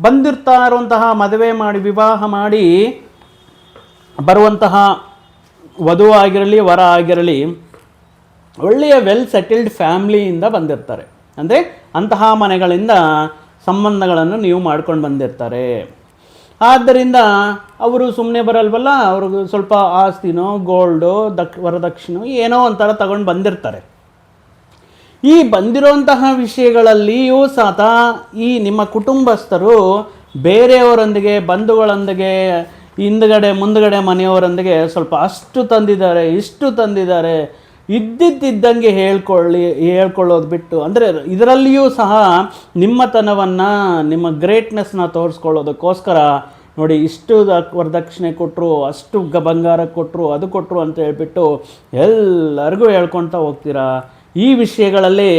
ಬಂದಿರ್ತಾ ಇರುವಂತಹ ಮದುವೆ ಮಾಡಿ, ವಿವಾಹ ಮಾಡಿ, ಬರುವಂತಹ ವಧು ಆಗಿರಲಿ, ವರ ಆಗಿರಲಿ, ಒಳ್ಳೆಯ ವೆಲ್ ಸೆಟಲ್ಡ್ ಫ್ಯಾಮ್ಲಿಯಿಂದ ಬಂದಿರ್ತಾರೆ. ಅಂದರೆ ಅಂತಹ ಮನೆಗಳಿಂದ ಸಂಬಂಧಗಳನ್ನು ನೀವು ಮಾಡ್ಕೊಂಡು ಬಂದಿರ್ತಾರೆ. ಆದ್ದರಿಂದ ಅವರು ಸುಮ್ಮನೆ ಬರಲ್ವಲ್ಲ, ಅವ್ರಿಗೆ ಸ್ವಲ್ಪ ಆಸ್ತಿನೋ ಗೋಲ್ಡು ದಕ್, ವರದಕ್ಷಿಣೋ ಏನೋ ಒಂಥರ ತಗೊಂಡು ಬಂದಿರ್ತಾರೆ. ಈ ಬಂದಿರೋಂತಹ ವಿಷಯಗಳಲ್ಲಿಯೂ ಸತ ಈ ನಿಮ್ಮ ಕುಟುಂಬಸ್ಥರು ಬೇರೆಯವರೊಂದಿಗೆ, ಬಂಧುಗಳೊಂದಿಗೆ, ಹಿಂದ್ಗಡೆ, ಮುಂದ್ಗಡೆ ಮನೆಯವರೊಂದಿಗೆ ಸ್ವಲ್ಪ ಅಷ್ಟು ತಂದಿದ್ದಾರೆ, ಇಷ್ಟು ತಂದಿದ್ದಾರೆ ಇದ್ದಿದ್ದಂಗೆ ಹೇಳ್ಕೊಳ್ಳಿ, ಹೇಳ್ಕೊಳ್ಳೋದು ಬಿಟ್ಟು, ಅಂದರೆ ಇದರಲ್ಲಿಯೂ ಸಹ ನಿಮ್ಮತನವನ್ನು, ನಿಮ್ಮ ಗ್ರೇಟ್ನೆಸ್ನ ತೋರಿಸ್ಕೊಳ್ಳೋದಕ್ಕೋಸ್ಕರ ನೋಡಿ, ಇಷ್ಟು ವರದಕ್ಷಿಣೆ ಕೊಟ್ಟರು ಅಷ್ಟು ಗ ಬಂಗಾರ ಕೊಟ್ಟರು ಅದು ಕೊಟ್ಟರು ಅಂತ ಹೇಳ್ಬಿಟ್ಟು ಎಲ್ಲರಿಗೂ ಹೇಳ್ಕೊತಾ ಹೋಗ್ತೀರಾ? ಈ ವಿಷಯಗಳಲ್ಲಿ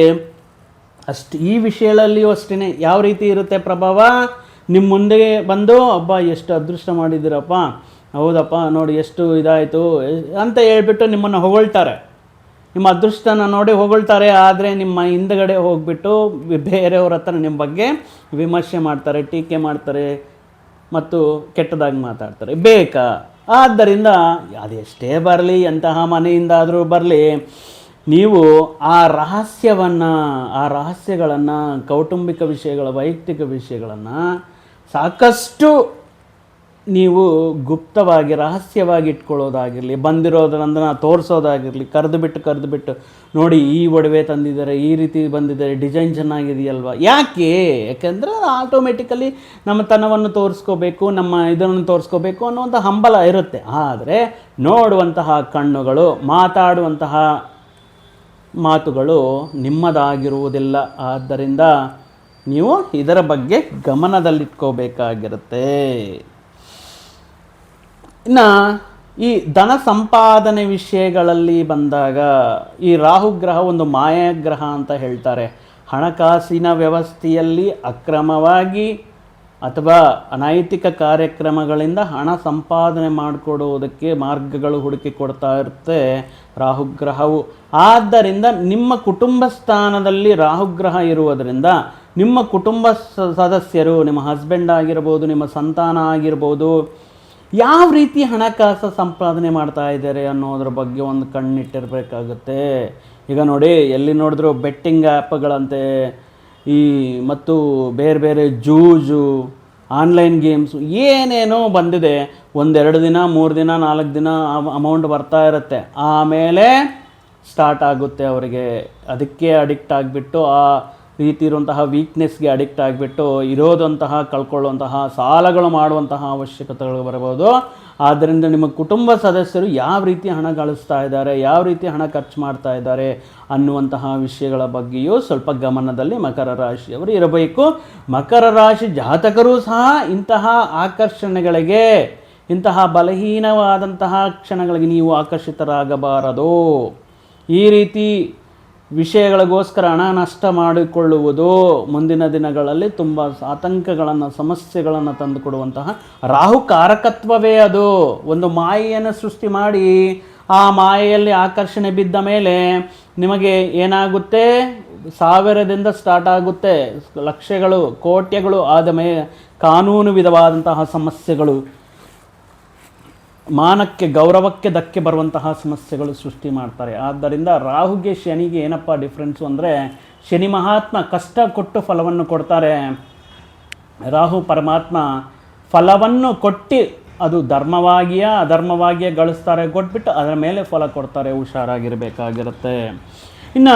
ಅಷ್ಟು ಈ ವಿಷಯಗಳಲ್ಲಿಯೂ ಅಷ್ಟೇ ಯಾವ ರೀತಿ ಇರುತ್ತೆ ಪ್ರಭಾವ? ನಿಮ್ಮ ಮುಂದೆ ಬಂದು, ಅಬ್ಬ, ಎಷ್ಟು ಅದೃಷ್ಟ ಮಾಡಿದ್ದೀರಪ್ಪ. ಹೌದಪ್ಪ, ನೋಡಿ, ಎಷ್ಟು ಇದಾಯಿತು ಅಂತ ಹೇಳ್ಬಿಟ್ಟು ನಿಮ್ಮನ್ನು ಹೊಗಳ್ತಾರೆ. ನಿಮ್ಮ ಅದೃಷ್ಟನ ನೋಡಿ ಹೊಗಳ್ತಾರೆ, ಆದರೆ ನಿಮ್ಮ ಹಿಂದ್ಗಡೆ ಹೋಗ್ಬಿಟ್ಟು ಬೇರೆಯವ್ರ ಹತ್ರ ನಿಮ್ಮ ಬಗ್ಗೆ ವಿಮರ್ಶೆ ಮಾಡ್ತಾರೆ, ಟೀಕೆ ಮಾಡ್ತಾರೆ ಮತ್ತು ಕೆಟ್ಟದಾಗಿ ಮಾತಾಡ್ತಾರೆ. ಬೇಕಾ? ಆದ್ದರಿಂದ ಅದೆಷ್ಟೇ ಬರಲಿ, ಎಂತಹ ಮನೆಯಿಂದಾದರೂ ಬರಲಿ, ನೀವು ಆ ರಹಸ್ಯವನ್ನು, ಆ ರಹಸ್ಯಗಳನ್ನು, ಕೌಟುಂಬಿಕ ವಿಷಯಗಳ, ವೈಯಕ್ತಿಕ ವಿಷಯಗಳನ್ನು ಸಾಕಷ್ಟು ನೀವು ಗುಪ್ತವಾಗಿ ರಹಸ್ಯವಾಗಿ ಇಟ್ಕೊಳ್ಳೋದಾಗಿರಲಿ ಬಂದಿರೋದನ್ನ ತೋರಿಸೋದಾಗಿರಲಿ, ಕರೆದು ಬಿಟ್ಟು ಕರೆದು ಬಿಟ್ಟು ನೋಡಿ ಈ ಒಡವೆ ತಂದಿದ್ದಾರೆ, ಈ ರೀತಿ ಬಂದಿದ್ದಾರೆ, ಡಿಸೈನ್ ಚೆನ್ನಾಗಿದೆಯಲ್ವ? ಯಾಕೆ? ಯಾಕೆಂದರೆ ಆಟೋಮೆಟಿಕಲಿ ನಮ್ಮ ತನವನ್ನು ತೋರಿಸ್ಕೋಬೇಕು, ನಮ್ಮ ಇದನ್ನು ತೋರಿಸ್ಕೋಬೇಕು ಅನ್ನುವಂಥ ಹಂಬಲ ಇರುತ್ತೆ. ಆದರೆ ನೋಡುವಂತಹ ಕಣ್ಣುಗಳು, ಮಾತಾಡುವಂತಹ ಮಾತುಗಳು ನಿಮ್ಮದಾಗಿರುವುದಿಲ್ಲ. ಆದ್ದರಿಂದ ನೀವು ಇದರ ಬಗ್ಗೆ ಗಮನದಲ್ಲಿಟ್ಕೋಬೇಕಾಗಿರುತ್ತೆ. ಇನ್ನು ಈ ಧನ ಸಂಪಾದನೆ ವಿಷಯಗಳಲ್ಲಿ ಬಂದಾಗ ಈ ರಾಹುಗ್ರಹ ಒಂದು ಮಾಯಾಗ್ರಹ ಅಂತ ಹೇಳ್ತಾರೆ. ಹಣಕಾಸಿನ ವ್ಯವಸ್ಥೆಯಲ್ಲಿ ಅಕ್ರಮವಾಗಿ ಅಥವಾ ಅನೈತಿಕ ಕಾರ್ಯಕ್ರಮಗಳಿಂದ ಹಣ ಸಂಪಾದನೆ ಮಾಡಿಕೊಡುವುದಕ್ಕೆ ಮಾರ್ಗಗಳು ಹುಡುಕಿ ಕೊಡ್ತಾ ಇರುತ್ತೆ ರಾಹುಗ್ರಹವು ಆದ್ದರಿಂದ ನಿಮ್ಮ ಕುಟುಂಬ ಸ್ಥಾನದಲ್ಲಿ ರಾಹುಗ್ರಹ ಇರುವುದರಿಂದ ನಿಮ್ಮ ಕುಟುಂಬ ಸದಸ್ಯರು, ನಿಮ್ಮ ಹಸ್ಬೆಂಡ್ ಆಗಿರ್ಬೋದು, ನಿಮ್ಮ ಸಂತಾನ ಆಗಿರ್ಬೋದು ಯಾವ ರೀತಿ ಹಣಕಾಸು ಸಂಪಾದನೆ ಮಾಡ್ತಾ ಇದ್ದಾರೆ ಅನ್ನೋದ್ರ ಬಗ್ಗೆ ಒಂದು ಕಣ್ಣಿಟ್ಟಿರಬೇಕಾಗುತ್ತೆ. ಈಗ ನೋಡಿ, ಎಲ್ಲಿ ನೋಡಿದ್ರು ಬೆಟ್ಟಿಂಗ್ ಆ್ಯಪ್ಗಳಂತೆ, ಈ ಮತ್ತು ಬೇರೆ ಬೇರೆ ಜೂಜು, ಆನ್ಲೈನ್ ಗೇಮ್ಸು, ಏನೇನೋ ಬಂದಿದೆ. ಒಂದೆರಡು ದಿನ, ಮೂರು ದಿನ, ನಾಲ್ಕು ದಿನ ಅಮೌಂಟ್ ಬರ್ತಾ ಇರುತ್ತೆ. ಆಮೇಲೆ ಸ್ಟಾರ್ಟ್ ಆಗುತ್ತೆ ಅವರಿಗೆ. ಅದಕ್ಕೆ ಅಡಿಕ್ಟ್ ಆಗಿಬಿಟ್ಟು ಆ ರೀತಿ ಇರುವಂತಹ ವೀಕ್ನೆಸ್ಗೆ ಅಡಿಕ್ಟ್ ಆಗಿಬಿಟ್ಟು ಇರೋದಂತಹ, ಕಳ್ಕೊಳ್ಳುವಂತಹ, ಸಾಲಗಳು ಮಾಡುವಂತಹ ಅವಶ್ಯಕತೆಗಳು ಬರಬಹುದು. ಆದ್ದರಿಂದ ನಿಮ್ಮ ಕುಟುಂಬ ಸದಸ್ಯರು ಯಾವ ರೀತಿ ಹಣ ಗಳಿಸ್ತಾ ಇದ್ದಾರೆ, ಯಾವ ರೀತಿ ಹಣ ಖರ್ಚು ಮಾಡ್ತಾ ಇದ್ದಾರೆ ಅನ್ನುವಂತಹ ವಿಷಯಗಳ ಬಗ್ಗೆಯೂ ಸ್ವಲ್ಪ ಗಮನದಲ್ಲಿ ಮಕರ ರಾಶಿಯವರು ಇರಬೇಕು. ಮಕರ ರಾಶಿ ಜಾತಕರು ಸಹ ಇಂತಹ ಆಕರ್ಷಣೆಗಳಿಗೆ, ಇಂತಹ ಬಲಹೀನವಾದಂತಹ ಕ್ಷಣಗಳಿಗೆ ನೀವು ಆಕರ್ಷಿತರಾಗಬಾರದು. ಈ ರೀತಿ ವಿಷಯಗಳಿಗೋಸ್ಕರ ಹಣ ನಷ್ಟ ಮಾಡಿಕೊಳ್ಳುವುದು ಮುಂದಿನ ದಿನಗಳಲ್ಲಿ ತುಂಬ ಆತಂಕಗಳನ್ನು, ಸಮಸ್ಯೆಗಳನ್ನು ತಂದುಕೊಡುವಂತಹ ರಾಹು ಕಾರಕತ್ವವೇ ಅದು. ಒಂದು ಮಾಯೆಯನ್ನು ಸೃಷ್ಟಿ ಮಾಡಿ ಆ ಮಾಯೆಯಲ್ಲಿ ಆಕರ್ಷಣೆ ಬಿದ್ದ ಮೇಲೆ ನಿಮಗೆ ಏನಾಗುತ್ತೆ? ಸಾವಿರದಿಂದ ಸ್ಟಾರ್ಟ್ ಆಗುತ್ತೆ. ಲಕ್ಷಗಳು, ಕೋಟ್ಯಗಳು ಆದ ಮೇ ಕಾನೂನು ವಿಧವಾದಂತಹ ಸಮಸ್ಯೆಗಳು ಮಾನಕ್ಕೆ, ಗೌರವಕ್ಕೆ ಧಕ್ಕೆ ಬರುವಂತಹ ಸಮಸ್ಯೆಗಳು ಸೃಷ್ಟಿ ಮಾಡ್ತಾರೆ. ಆದ್ದರಿಂದ ರಾಹುಗೆ, ಶನಿಗೆ ಏನಪ್ಪ ಡಿಫ್ರೆನ್ಸು ಅಂದರೆ, ಶನಿ ಮಹಾತ್ಮ ಕಷ್ಟ ಕೊಟ್ಟು ಫಲವನ್ನು ಕೊಡ್ತಾರೆ. ರಾಹು ಪರಮಾತ್ಮ ಫಲವನ್ನು ಕೊಟ್ಟು ಅದು ಧರ್ಮವಾಗಿಯೇ, ಅಧರ್ಮವಾಗಿಯೇ ಗಳಿಸ್ತಾರೆ ಕೊಟ್ಬಿಟ್ಟು ಅದರ ಮೇಲೆ ಫಲ ಕೊಡ್ತಾರೆ, ಹುಷಾರಾಗಿರಬೇಕಾಗಿರುತ್ತೆ. ಇನ್ನು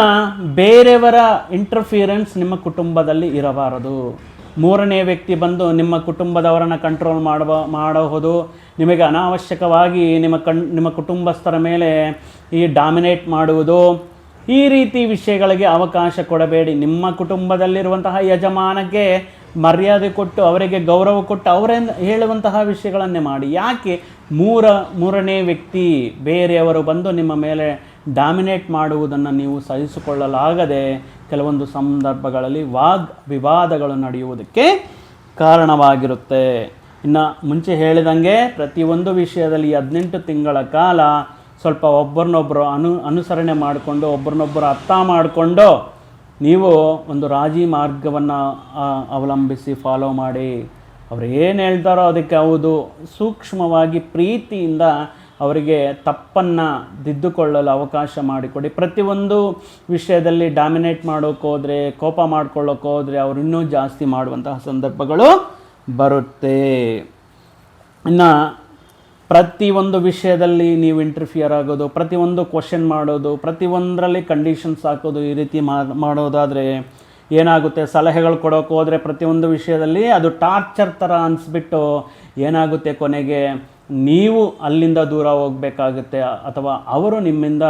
ಬೇರೆಯವರ ಇಂಟರ್ಫಿಯರೆನ್ಸ್ ನಿಮ್ಮ ಕುಟುಂಬದಲ್ಲಿ ಇರಬಾರದು. ಮೂರನೇ ವ್ಯಕ್ತಿ ಬಂದು ನಿಮ್ಮ ಕುಟುಂಬದವರನ್ನು ಕಂಟ್ರೋಲ್ ಮಾಡಬ ಮಾಡಬಹುದು. ನಿಮಗೆ ಅನಾವಶ್ಯಕವಾಗಿ ನಿಮ್ಮ ಕಣ್, ನಿಮ್ಮ ಕುಟುಂಬಸ್ಥರ ಮೇಲೆ ಈ ಡಾಮಿನೇಟ್ ಮಾಡುವುದು. ಈ ರೀತಿ ವಿಷಯಗಳಿಗೆ ಅವಕಾಶ ಕೊಡಬೇಡಿ. ನಿಮ್ಮ ಕುಟುಂಬದಲ್ಲಿರುವಂತಹ ಯಜಮಾನಕ್ಕೆ ಮರ್ಯಾದೆ ಕೊಟ್ಟು, ಅವರಿಗೆ ಗೌರವ ಕೊಟ್ಟು, ಅವರೇ ಹೇಳುವಂತಹ ವಿಷಯಗಳನ್ನೇ ಮಾಡಿ. ಯಾಕೆ? ಮೂರ, ಮೂರನೇ ವ್ಯಕ್ತಿ ಬೇರೆಯವರು ಬಂದು ನಿಮ್ಮ ಮೇಲೆ ಡಾಮಿನೇಟ್ ಮಾಡುವುದನ್ನು ನೀವು ಸಹಿಸಿಕೊಳ್ಳಲಾಗದೆ ಕೆಲವೊಂದು ಸಂದರ್ಭಗಳಲ್ಲಿ ವಾಗ್ ವಿವಾದಗಳು ನಡೆಯುವುದಕ್ಕೆ ಕಾರಣವಾಗಿರುತ್ತೆ. ಇನ್ನು ಮುಂಚೆ ಹೇಳಿದಂಗೆ ಪ್ರತಿಯೊಂದು ವಿಷಯದಲ್ಲಿ ಹದಿನೆಂಟು ತಿಂಗಳ ಕಾಲ ಸ್ವಲ್ಪ ಒಬ್ಬರನ್ನೊಬ್ಬರು ಅನು, ಅನುಸರಣೆ ಮಾಡಿಕೊಂಡು ಒಬ್ಬರನ್ನೊಬ್ಬರು ಅರ್ಥ ಮಾಡಿಕೊಂಡು ನೀವು ಒಂದು ರಾಜಿ ಮಾರ್ಗವನ್ನು ಅವಲಂಬಿಸಿ ಫಾಲೋ ಮಾಡಿ. ಅವ್ರು ಏನು ಹೇಳ್ತಾರೋ ಅದಕ್ಕೆ ಹೌದು. ಸೂಕ್ಷ್ಮವಾಗಿ ಪ್ರೀತಿಯಿಂದ ಅವರಿಗೆ ತಪ್ಪನ್ನು ದಿದ್ದುಕೊಳ್ಳಲು ಅವಕಾಶ ಮಾಡಿಕೊಡಿ. ಪ್ರತಿಯೊಂದು ವಿಷಯದಲ್ಲಿ ಡಾಮಿನೇಟ್ ಮಾಡೋಕ್ಕೋದ್ರೆ ಕೋಪ ಮಾಡ್ಕೊಳ್ಳೋಕ್ಕೋದ್ರೆ ಅವರು ಇನ್ನೂ ಜಾಸ್ತಿ ಮಾಡುವಂತಹ ಸಂದರ್ಭಗಳು ಬರುತ್ತೆ. ಇನ್ನು ಪ್ರತಿಯೊಂದು ವಿಷಯದಲ್ಲಿ ನೀವು ಇಂಟರ್ಫಿಯರ್ ಆಗೋದು, ಪ್ರತಿಯೊಂದು ಕ್ವಶನ್ ಮಾಡೋದು, ಪ್ರತಿಯೊಂದರಲ್ಲಿ ಕಂಡೀಷನ್ಸ್ ಹಾಕೋದು ಈ ರೀತಿ ಮಾಡೋದಾದರೆ ಏನಾಗುತ್ತೆ? ಸಲಹೆಗಳು ಕೊಡೋಕ್ಕೋದ್ರೆ ಪ್ರತಿಯೊಂದು ವಿಷಯದಲ್ಲಿ ಅದು ಟಾರ್ಚರ್ ಥರ ಅನಿಸ್ಬಿಟ್ಟು ಏನಾಗುತ್ತೆ ಕೊನೆಗೆ? ನೀವು ಅಲ್ಲಿಂದ ದೂರ ಹೋಗಬೇಕಾಗುತ್ತೆ, ಅಥವಾ ಅವರು ನಿಮ್ಮಿಂದ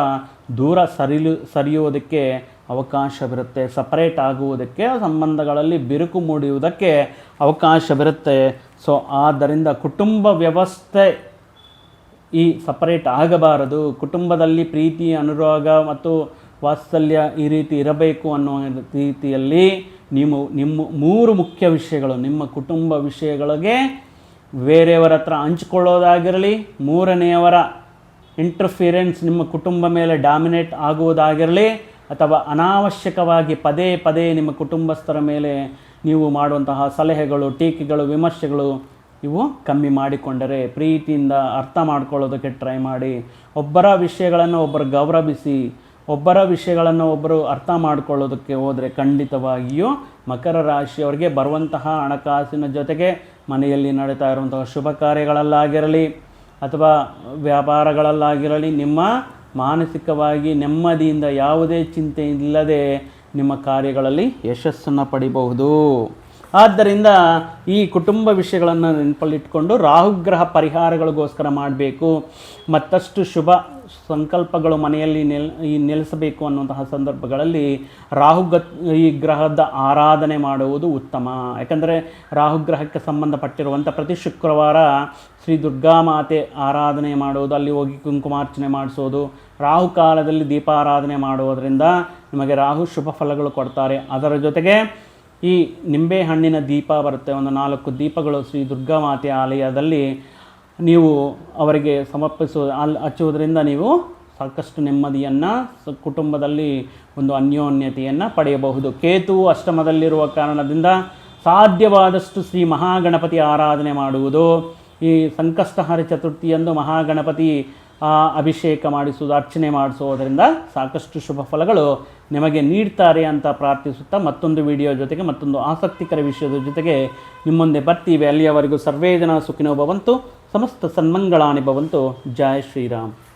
ದೂರ ಸರಿಲು, ಸರಿಯುವುದಕ್ಕೆ ಅವಕಾಶವಿರುತ್ತೆ ಸಪರೇಟ್ ಆಗುವುದಕ್ಕೆ ಸಂಬಂಧಗಳಲ್ಲಿ ಬಿರುಕು ಮೂಡಿಯುವುದಕ್ಕೆ ಅವಕಾಶವಿರುತ್ತೆ. ಸೊ ಆದ್ದರಿಂದ ಕುಟುಂಬ ವ್ಯವಸ್ಥೆ ಈ ಸಪರೇಟ್ ಆಗಬಾರದು. ಕುಟುಂಬದಲ್ಲಿ ಪ್ರೀತಿ, ಅನುರಾಗ ಮತ್ತು ವಾತ್ಸಲ್ಯ ಈ ರೀತಿ ಇರಬೇಕು ಅನ್ನೋ ರೀತಿಯಲ್ಲಿ ನೀವು ನಿಮ್ಮ ಮೂರು ಮುಖ್ಯ ವಿಷಯಗಳು, ನಿಮ್ಮ ಕುಟುಂಬ ವಿಷಯಗಳಿಗೆ ಬೇರೆಯವರ ಹತ್ರ ಹಂಚಿಕೊಳ್ಳೋದಾಗಿರಲಿ, ಮೂರನೆಯವರ ಇಂಟರ್ಫಿರೆನ್ಸ್ ನಿಮ್ಮ ಕುಟುಂಬ ಮೇಲೆ ಡಾಮಿನೇಟ್ ಆಗುವುದಾಗಿರಲಿ, ಅಥವಾ ಅನಾವಶ್ಯಕವಾಗಿ ಪದೇ ಪದೇ ನಿಮ್ಮ ಕುಟುಂಬಸ್ಥರ ಮೇಲೆ ನೀವು ಮಾಡುವಂತಹ ಸಲಹೆಗಳು, ಟೀಕೆಗಳು, ವಿಮರ್ಶೆಗಳು ಇವು ಕಮ್ಮಿ ಮಾಡಿಕೊಂಡರೆ, ಪ್ರೀತಿಯಿಂದ ಅರ್ಥ ಮಾಡ್ಕೊಳ್ಳೋದಕ್ಕೆ ಟ್ರೈ ಮಾಡಿ, ಒಬ್ಬರ ವಿಷಯಗಳನ್ನು ಒಬ್ಬರು ಗೌರವಿಸಿ, ಒಬ್ಬರ ವಿಷಯಗಳನ್ನು ಒಬ್ಬರು ಅರ್ಥ ಮಾಡ್ಕೊಳ್ಳೋದಕ್ಕೆ ಹೋದರೆ ಖಂಡಿತವಾಗಿಯೂ ಮಕರ ರಾಶಿಯವರಿಗೆ ಬರುವಂತಹ ಹಣಕಾಸಿನ ಜೊತೆಗೆ ಮನೆಯಲ್ಲಿ ನಡೀತಾ ಇರುವಂತಹ ಶುಭ ಕಾರ್ಯಗಳಲ್ಲಾಗಿರಲಿ ಅಥವಾ ವ್ಯಾಪಾರಗಳಲ್ಲಾಗಿರಲಿ, ನಿಮ್ಮ ಮಾನಸಿಕವಾಗಿ ನೆಮ್ಮದಿಯಿಂದ ಯಾವುದೇ ಚಿಂತೆ ಇಲ್ಲದೆ ನಿಮ್ಮ ಕಾರ್ಯಗಳಲ್ಲಿ ಯಶಸ್ಸನ್ನು ಪಡಿಬಹುದು. ಆದ್ದರಿಂದ ಈ ಕುಟುಂಬ ವಿಷಯಗಳನ್ನು ನೆನಪಲ್ಲಿಟ್ಕೊಂಡು ರಾಹುಗ್ರಹ ಪರಿಹಾರಗಳಿಗೋಸ್ಕರ ಮಾಡಬೇಕು. ಮತ್ತಷ್ಟು ಶುಭ ಸಂಕಲ್ಪಗಳು ಮನೆಯಲ್ಲಿ ನೆಲ್, ಈ ನೆಲೆಸಬೇಕು ಅನ್ನುವಂತಹ ಸಂದರ್ಭಗಳಲ್ಲಿ ರಾಹುಗ ಈ ಗ್ರಹದ ಆರಾಧನೆ ಮಾಡುವುದು ಉತ್ತಮ. ಯಾಕಂದರೆ ರಾಹುಗ್ರಹಕ್ಕೆ ಸಂಬಂಧಪಟ್ಟಿರುವಂಥ ಪ್ರತಿ ಶುಕ್ರವಾರ ಶ್ರೀ ದುರ್ಗಾ ಮಾತೆ ಆರಾಧನೆ ಮಾಡುವುದು, ಅಲ್ಲಿ ಹೋಗಿ ಕುಂಕುಮಾರ್ಚನೆ ಮಾಡಿಸೋದು, ರಾಹು ಕಾಲದಲ್ಲಿ ದೀಪಾರಾಧನೆ ಮಾಡುವುದರಿಂದ ನಿಮಗೆ ರಾಹು ಶುಭ ಫಲಗಳು ಕೊಡ್ತಾರೆ. ಅದರ ಜೊತೆಗೆ ಈ ನಿಂಬೆ ಹಣ್ಣಿನ ದೀಪ ಬರುತ್ತೆ. ಒಂದು ನಾಲ್ಕು ದೀಪಗಳು ಶ್ರೀ ದುರ್ಗಾಮಾತೆ ಆಲಯದಲ್ಲಿ ನೀವು ಅವರಿಗೆ ಸಮರ್ಪಿಸುವ ಅಲ್ಲಿ ಹಚ್ಚುವುದರಿಂದ ನೀವು ಸಾಕಷ್ಟು ನೆಮ್ಮದಿಯನ್ನು ಕುಟುಂಬದಲ್ಲಿ ಒಂದು ಅನ್ಯೋನ್ಯತೆಯನ್ನು ಪಡೆಯಬಹುದು. ಕೇತು ಅಷ್ಟಮದಲ್ಲಿರುವ ಕಾರಣದಿಂದ ಸಾಧ್ಯವಾದಷ್ಟು ಶ್ರೀ ಮಹಾಗಣಪತಿ ಆರಾಧನೆ ಮಾಡುವುದು. ಈ ಸಂಕಷ್ಟಹಾರಿ ಚತುರ್ಥಿಯಂದು ಮಹಾಗಣಪತಿ ಅಭಿಷೇಕ ಮಾಡಿಸುವುದು, ಅರ್ಚನೆ ಮಾಡಿಸುವುದರಿಂದ ಸಾಕಷ್ಟು ಶುಭ ಫಲಗಳು ನಿಮಗೆ ನೀಡ್ತಾರೆ ಅಂತ ಪ್ರಾರ್ಥಿಸುತ್ತಾ ಮತ್ತೊಂದು ವಿಡಿಯೋ ಜೊತೆಗೆ, ಮತ್ತೊಂದು ಆಸಕ್ತಿಕರ ವಿಷಯದ ಜೊತೆಗೆ ನಿಮ್ಮ ಮುಂದೆ ಬರ್ತೀವಿ. ಅಲ್ಲಿಯವರೆಗೂ ಸರ್ವೇ ಜನ ಸುಖಿನೋ ಭವಂತು ಸಮಸ್ತ ಸನ್ಮಂಗಳಾನಿ ಭವಂತು ಜಯ ಶ್ರೀರಾಮ್.